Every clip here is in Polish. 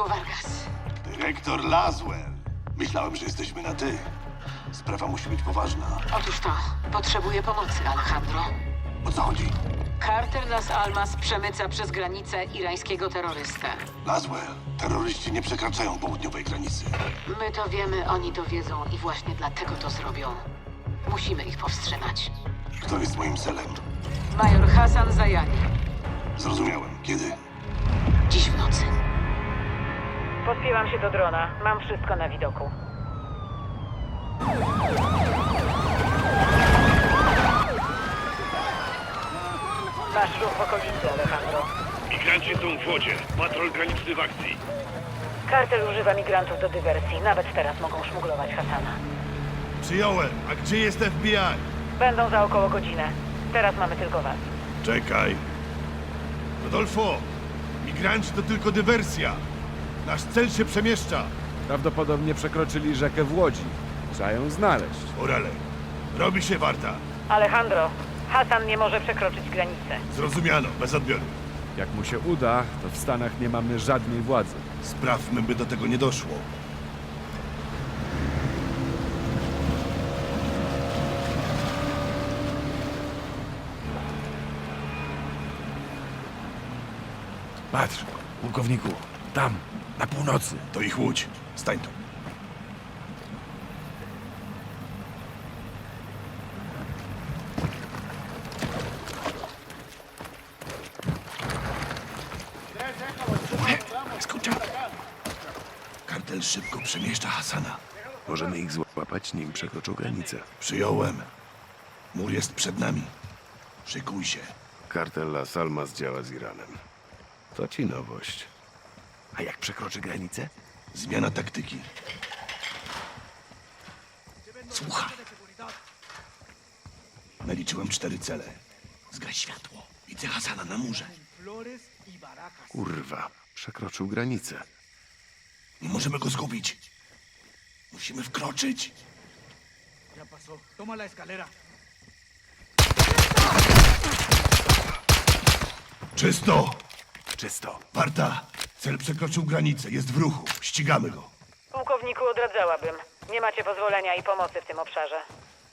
pułkowniku Vargas. Dyrektor Laswell. Myślałem, że jesteśmy na ty. Sprawa musi być poważna. Otóż to, potrzebuję pomocy, Alejandro. O co chodzi? Carter Las Almas przemyca przez granicę irańskiego terrorystę. Laswell. Terroryści nie przekraczają południowej granicy. My to wiemy, oni to wiedzą i właśnie dlatego to zrobią. Musimy ich powstrzymać. Kto jest moim celem? Major Hassan Zayani. Zrozumiałem. Kiedy? Dziś w nocy. Podpięłam się do drona. Mam wszystko na widoku. Masz ruch w okolicy, Alejandro. Migranci są w wodzie. Patrol graniczny w akcji. Kartel używa migrantów do dywersji. Nawet teraz mogą szmuglować Hasana. Przyjąłem. A gdzie jest FBI? Będą za około godzinę. Teraz mamy tylko was. Czekaj. Rodolfo, migranci to tylko dywersja. Nasz cel się przemieszcza. Prawdopodobnie przekroczyli rzekę w Łodzi. Trzeba ją znaleźć. Orale, robi się warta. Alejandro, Hasan nie może przekroczyć granicy. Zrozumiano, bez odbioru. Jak mu się uda, to w Stanach nie mamy żadnej władzy. Sprawmy, by do tego nie doszło. Patrz, pułkowniku, tam, na północy. To ich łódź. Stań tu. Kartel szybko przemieszcza Hasana. Możemy ich złapać, nim przekroczą granicę. Przyjąłem. Mur jest przed nami. Szykuj się. Kartel Las Almas działa z Iranem. To ci nowość. A jak przekroczy granicę? Zmiana taktyki. Słuchaj. Naliczyłem cztery cele. Zgaś światło. Widzę Hasana na murze. Kurwa, przekroczył granicę. Nie możemy go zgubić. Musimy wkroczyć. Ya pasó. Toma la escalera. Czysto! Czysto. Parta! Cel przekroczył granicę. Jest w ruchu. Ścigamy go. Pułkowniku, odradzałabym. Nie macie pozwolenia i pomocy w tym obszarze.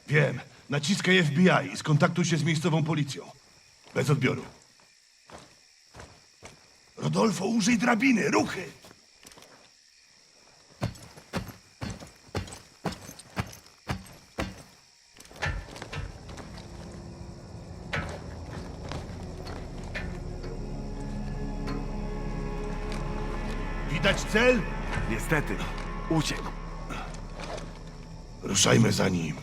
Wiem. Naciskaj FBI i skontaktuj się z miejscową policją. Bez odbioru. Rodolfo, użyj drabiny. Ruchy! Widać cel? Niestety, uciekł. Ruszajmy za nim.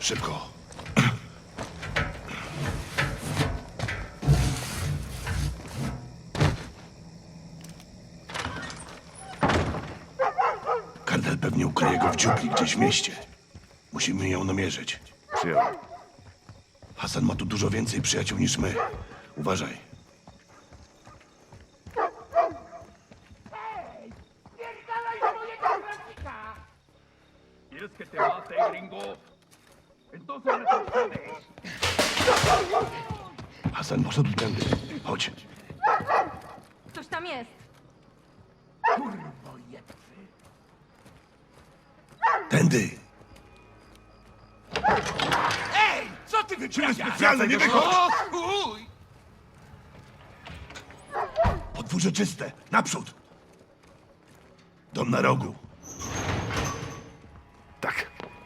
Szybko. Kardel pewnie ukryje go w dziupli gdzieś w mieście. Musimy ją namierzyć. Przyjąłem. Hasan ma tu dużo więcej przyjaciół niż my. Uważaj. Te gringo? Entonces retrocedes. Hasan poszedł tędy. Chodź. Ktoś tam jest. Tędy. Co ty Siły specjalne, nie wychodź! O chuj! Podwórze czyste. Naprzód. Dom na rogu.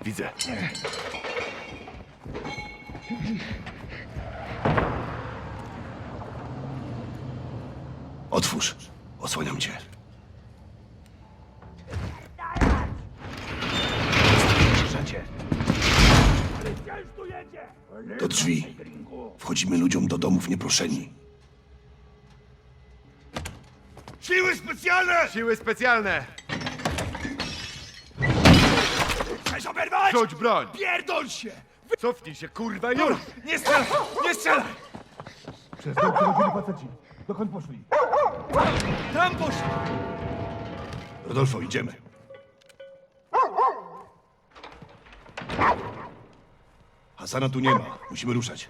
Widzę. Otwórz. Osłaniam cię. Do drzwi. Wchodzimy ludziom do domów nieproszeni. Siły specjalne! Siły specjalne! Chcesz oberwać? Rzuć broń! Pierdol się! Cofnij się, kurwa, już! Nie strzelaj! Nie strzelaj! Przez dom przechodzili faceci. Dokąd poszli? Tam poszli! Rodolfo, idziemy. Hasana tu nie ma. Musimy ruszać.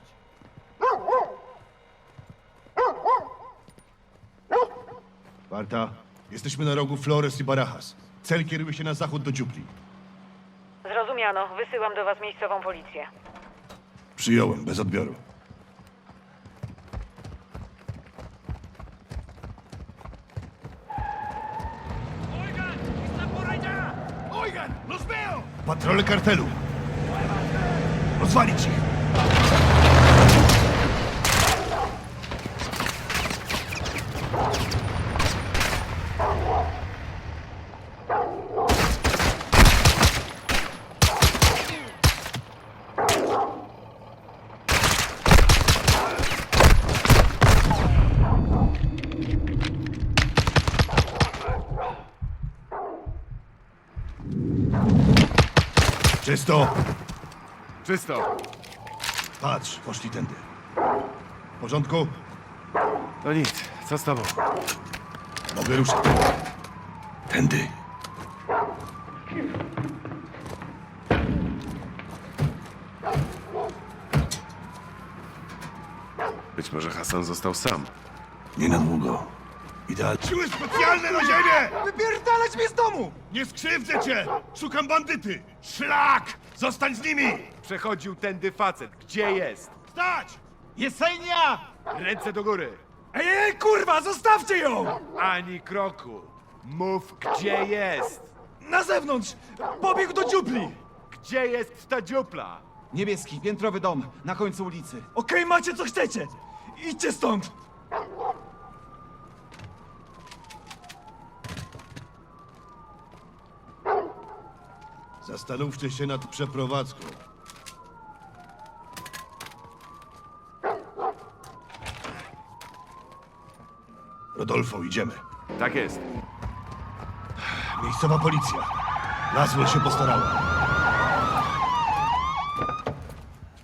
Warta, Jesteśmy na rogu Flores i Barajas. Cel kieruje się na zachód do dziupli. Zrozumiano. Wysyłam do was miejscową policję. Przyjąłem, bez odbioru. ¡Oigan! ¡Los veo! Patrole kartelu! Rozwalić ich! Czysto! Czysto. Patrz, poszli tędy. W porządku? To nic. Co z tobą? Mogę ruszyć. Tędy. Być może Hasan został sam. Nie na długo. Idealnie. Siły specjalne na ziemię! Wypierdalać mnie z domu! Nie skrzywdzę cię! Szukam bandyty! Szlak! Zostań z nimi! Przechodził tędy facet. Gdzie jest? Stać! ¡Yesenia! Ręce do góry. ¡Ey, ey, kurwa! ¡Zostawcie ją! Ani kroku. Mów, gdzie jest. Na zewnątrz! Pobiegł do dziupli! Gdzie jest ta dziupla? Niebieski, piętrowy dom, na końcu ulicy. Okej, macie co chcecie! Idźcie stąd! Zastanówcie się nad przeprowadzką. Rodolfo, idziemy. Tak jest. Miejscowa policja. Laswell się postarała.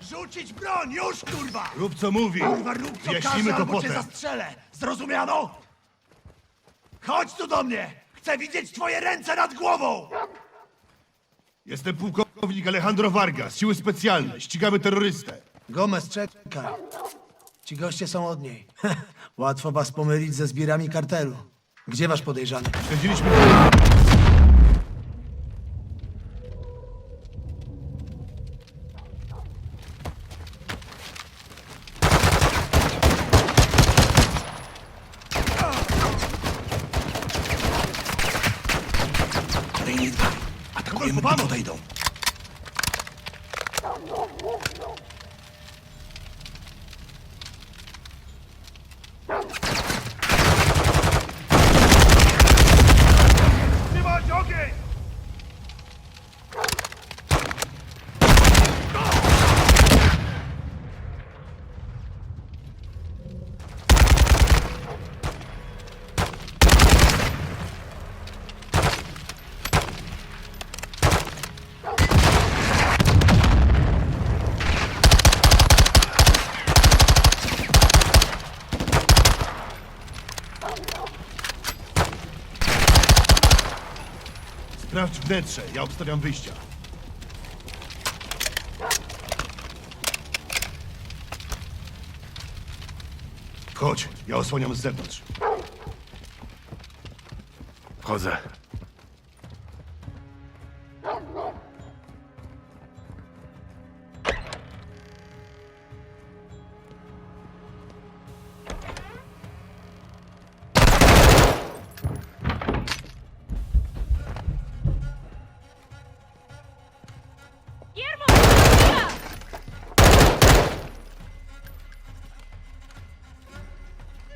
Rzucić broń! Już, kurwa! Rób co mówi. Kurwa, rób co Wyjaśnimy każe, to albo cię potem. zastrzelę! Zrozumiano? Chodź tu do mnie! Chcę widzieć twoje ręce nad głową! Jestem pułkownik Alejandro Vargas, siły specjalne. Ścigamy terrorystę. Gomez, czekaj. Ci goście są od niej. Łatwo was pomylić ze zbirami kartelu. Gdzie wasz podejrzany? Śledziliśmy... Atakujemy, gdy podejdą. Sprawdź wnętrze, ja obstawiam wyjścia. Chodź, ja osłaniam z zewnątrz. Wchodzę.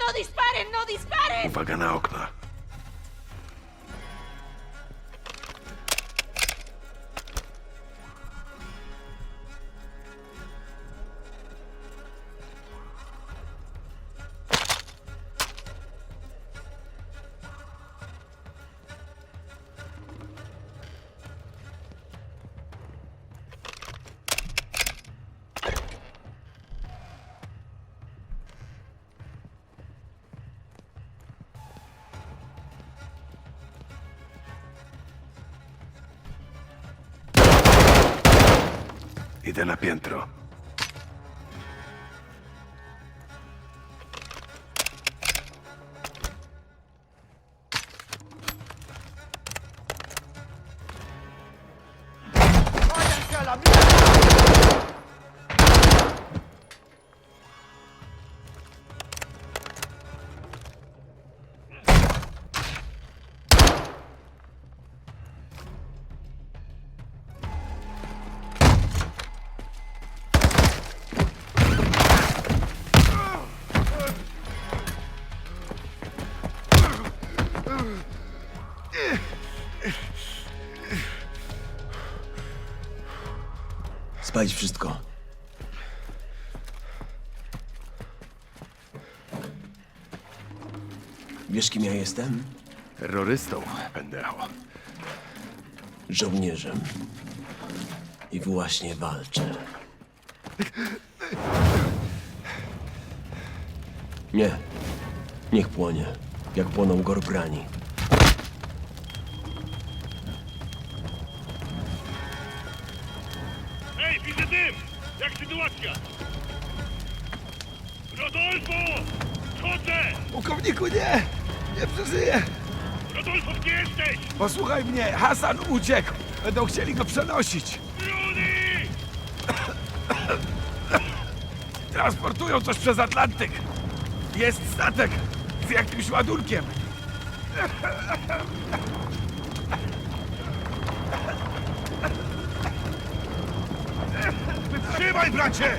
¡No disparen! ¡No disparen! Uwaga na okna. nell'apientro. Spalić wszystko. Wiesz, kim ja jestem? Terrorystą, pendejo. Żołnierzem. I właśnie walczę. Nie. Niech płonie. Jak płoną gorbrani. Hej, widzę dym! Jak sytuacja? Rodolfo! Chodzę! Pułkowniku, nie! Nie przeżyję! Rodolfo, gdzie jesteś? Posłuchaj mnie, Hasan uciekł! Będą chcieli go przenosić! Rudy! Transportują coś przez Atlantyk! Jest statek z jakimś ładunkiem! Wytrzymaj, bracie!